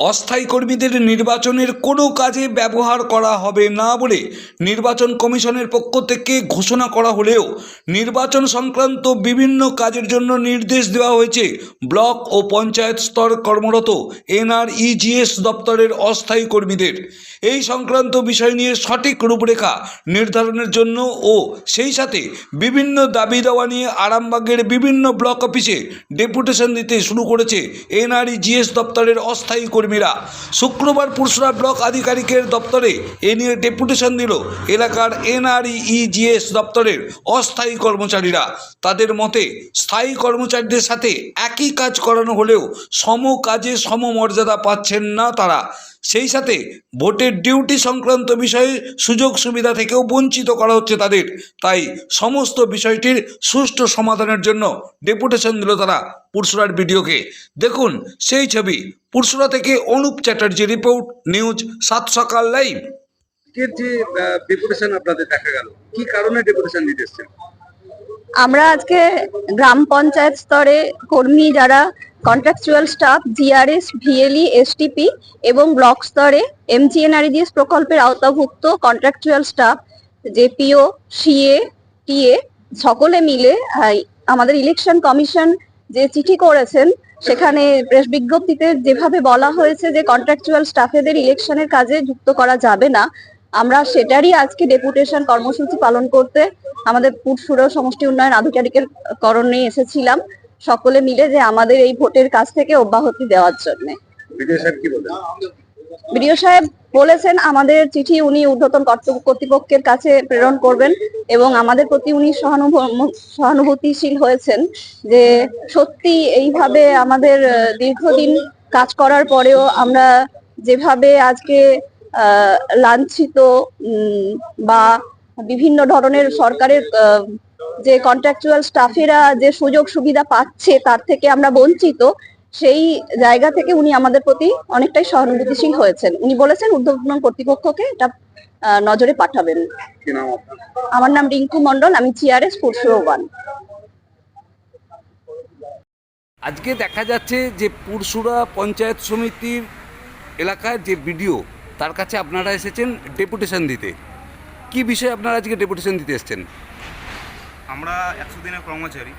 অস্থায়ী কর্মীদের নির্বাচনের কোনো কাজে ব্যবহার করা হবে না বলে নির্বাচন কমিশনের পক্ষ থেকে ঘোষণা করা হলেও নির্বাচন সংক্রান্ত বিভিন্ন কাজের জন্য নির্দেশ দেওয়া হয়েছে। ব্লক ও পঞ্চায়েত স্তর কর্মরত এনআরইজিএস দপ্তরের অস্থায়ী কর্মীদের। এই সংক্রান্ত বিষয় নিয়ে সঠিক রূপরেখা নির্ধারণের জন্য ও সেই সাথে বিভিন্ন দাবি দেওয়া নিয়ে আরামবাগের বিভিন্ন ব্লক অফিসে ডেপুটেশন দিতে শুরু করেছে এনআরইজিএস দপ্তরের অস্থায়ী কর্মীরা। শুক্রবার পুরসরা ব্লক আধিকারিকের দপ্তরে এ নিয়ে ডেপুটেশন দিল এলাকার এনআরইজিএস দপ্তরের অস্থায়ী কর্মচারীরা। তাদের মতে, স্থায়ী কর্মচারীদের সাথে একই কাজ করানো হলেও সম কাজে সম মর্যাদা পাচ্ছেন না তারা। সেই সাথে ভোটের ডিউটি সংক্রান্ত বিষয়ে সুযোগ সুবিধা থেকেও বঞ্চিত করা হচ্ছে তাদের। তাই সমস্ত বিষয়টির সুষ্ঠু সমাধানের জন্য ডেপুটেশন দিল তারা পুরসরার ভিডিওকে দেখুন, সেই ছবি পুরসুরা থেকে অনুপ চ্যাটার্জি রিপোর্ট নিউজ সাত সকাল লাইভ। যে ডেপুটেশন আপনাদের দেখা গেল কি কারণে ডেপুটেশন দিতে এসেছেন? আমরা আজকে গ্রাম পঞ্চায়েত স্তরে কর্মী যারা contractual staff GRS VLE STP এবং ব্লক স্তরে এমজিএনআরডিএস প্রকল্পের আওতাভুক্ত contractual staff JPO CA TA সকলে মিলে আমাদের ইলেকশন কমিশন যে চিঠি করেছেন, সেখানে প্রেস বিজ্ঞপ্তিতে যেভাবে বলা হয়েছে যে কন্ট্রাকচুয়াল স্টাফেদের ইলেকশনের কাজে যুক্ত করা যাবে না, আমরা সেটারই আজকে ডেপুটেশন কর্মসূচি পালন করতে আমাদের পুরসুর সমষ্টি উন্নয়ন আধিকারিকের করণে এসেছিলাম। সকলে মিলে যে আমাদের এই ভোটের কাছ থেকে অব্যাহতি দেওয়ার জন্য। বিডিও সাহেব বলেছেন, আমাদের চিঠি উনি কর্তৃ- কর্তৃপক্ষের কাছে প্রেরণ করবেন এবং আমাদের প্রতি উনি সহানুভ- সহানুভূতিশীল হয়েছেন যে সত্যি এইভাবে আমাদের দীর্ঘদিন কাজ করার পরেও আমরা যেভাবে আজকে লাঞ্ছিত বা বিভিন্ন ধরনের সরকারের যে কন্ট্রাকচুয়াল স্টাফেরা যে সুযোগ সুবিধা পাচ্ছে তার থেকে আমরা বঞ্চিত সেই জায়গা থেকে উনি আমাদের প্রতি অনেকটাই সহানুভূতিশীল হয়েছেন। উনি বলেছেন ঊর্ধ্বতন কর্তৃপক্ষকে এটা নজরে পাঠাবেন। কি নাম আপনার? আমার নাম রিঙ্কু মন্ডল আমি চিয়ারেস পুরসুরো ওয়ান আজকে দেখা যাচ্ছে যে পুরসুরা পঞ্চায়েত সমিতির এলাকার যে বিডিও তার কাছে আপনারা এসেছেন ডেপুটেশন দিতে। কি বিষয়ে আপনারা আজকে ডেপুটেশন দিতে এসেছেন? আমরা একশো দিনের কর্মচারী।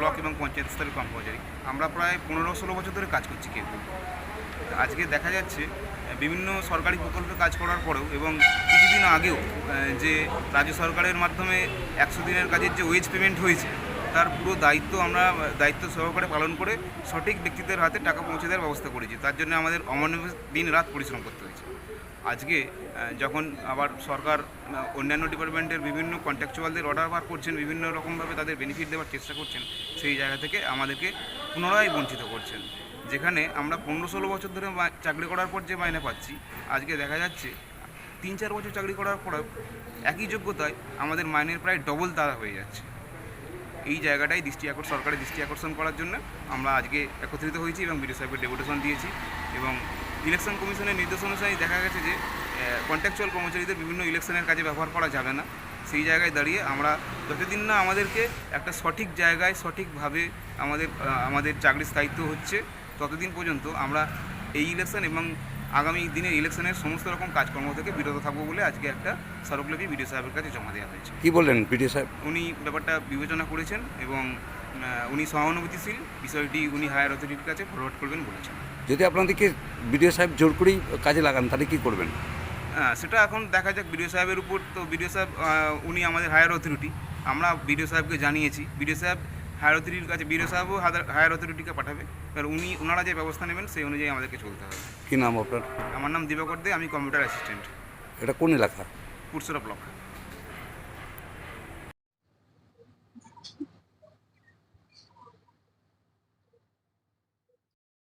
ব্লক এবং পঞ্চায়েত স্তরের কর্মচারী। আমরা প্রায় পনেরো ষোলো বছর ধরে কাজ করছি কিন্তু আজকে দেখা যাচ্ছে বিভিন্ন সরকারি প্রকল্পে কাজ করার পরেও এবং কিছুদিন আগেও যে রাজ্য সরকারের মাধ্যমে একশো দিনের কাজের যে ওয়েজ পেমেন্ট হয়েছে, তার পুরো দায়িত্ব আমরা দায়িত্ব সহকারে পালন করে সঠিক ব্যক্তিদের হাতে টাকা পৌঁছে দেওয়ার ব্যবস্থা করেছি। তার জন্য আমাদের অমানবিক দিন রাত পরিশ্রম করতে হয়েছে। আজকে যখন আবার সরকার অন্যান্য ডিপার্টমেন্টের বিভিন্ন কন্ট্রাকচুয়ালদের অর্ডার বার করছেন, বিভিন্ন রকমভাবে তাদের বেনিফিট দেওয়ার চেষ্টা করছেন, সেই জায়গা থেকে আমাদেরকে পুনরায় বঞ্চিত করছেন। যেখানে আমরা পনেরো ষোলো বছর ধরে চাকরি করার পর যে মাইনে পাচ্ছি, আজকে দেখা যাচ্ছে তিন চার বছর চাকরি করার পরেও একই যোগ্যতায় আমাদের মাইনের প্রায় ডবল তারা হয়ে যাচ্ছে। এই জায়গাটাই দৃষ্টি আকর্ষণ সরকারের দৃষ্টি আকর্ষণ করার জন্য আমরা আজকে একত্রিত হয়েছি এবং বিডিও সাহেবকে ডেপুটেশন দিয়েছি এবং ইলেকশন কমিশনের নির্দেশ অনুযায়ী দেখা গেছে যে কন্ট্রাকচুয়াল কর্মচারীদের বিভিন্ন ইলেকশনের কাজে ব্যবহার করা যাবে না। সেই জায়গায় দাঁড়িয়ে আমরা যতদিন না আমাদেরকে একটা সঠিক জায়গায় সঠিকভাবে আমাদের আমাদের চাকরির স্থায়িত্ব হচ্ছে ততদিন পর্যন্ত আমরা এই ইলেকশন এবং আগামী দিনের ইলেকশনের সমস্ত রকম কাজকর্ম থেকে বিরত থাকব বলে আজকে একটা স্মারকলিপি বিডিও সাহেবের কাছে জমা দেওয়া হয়েছে। কি বললেন বিডিও সাহেব? উনি ব্যাপারটা বিবেচনা করেছেন এবং উনি সহানুভূতিশীল। বিষয়টি উনি হায়ার অথরিটির কাছে ফরওয়ার্ড করবেন বলেছেন। যদি আপনাদেরকে বিডিও সাহেব জোর করেই কাজে লাগান তাহলে কি করবেন? হ্যাঁ সেটা এখন দেখা যাক। বিডিও সাহেবের উপর তো বিডিও সাহেব উনি আমাদের হায়ার অথরিটি। আমরা বিডিও সাহেবকে জানিয়েছি। বিডিও সাহেব হায়ার অথরিটির কাছে বিডিও সাহেবও হায়ার অথরিটিকে পাঠাবে। এবার উনি ওনারা যে ব্যবস্থা নেবেন সেই অনুযায়ী আমাদেরকে চলতে হবে। কী নাম আপনার? আমার নাম দিবাকর দে আমি কম্পিউটার অ্যাসিস্ট্যান্ট। এটা কোন এলাকা? পুরসুরা ব্লক।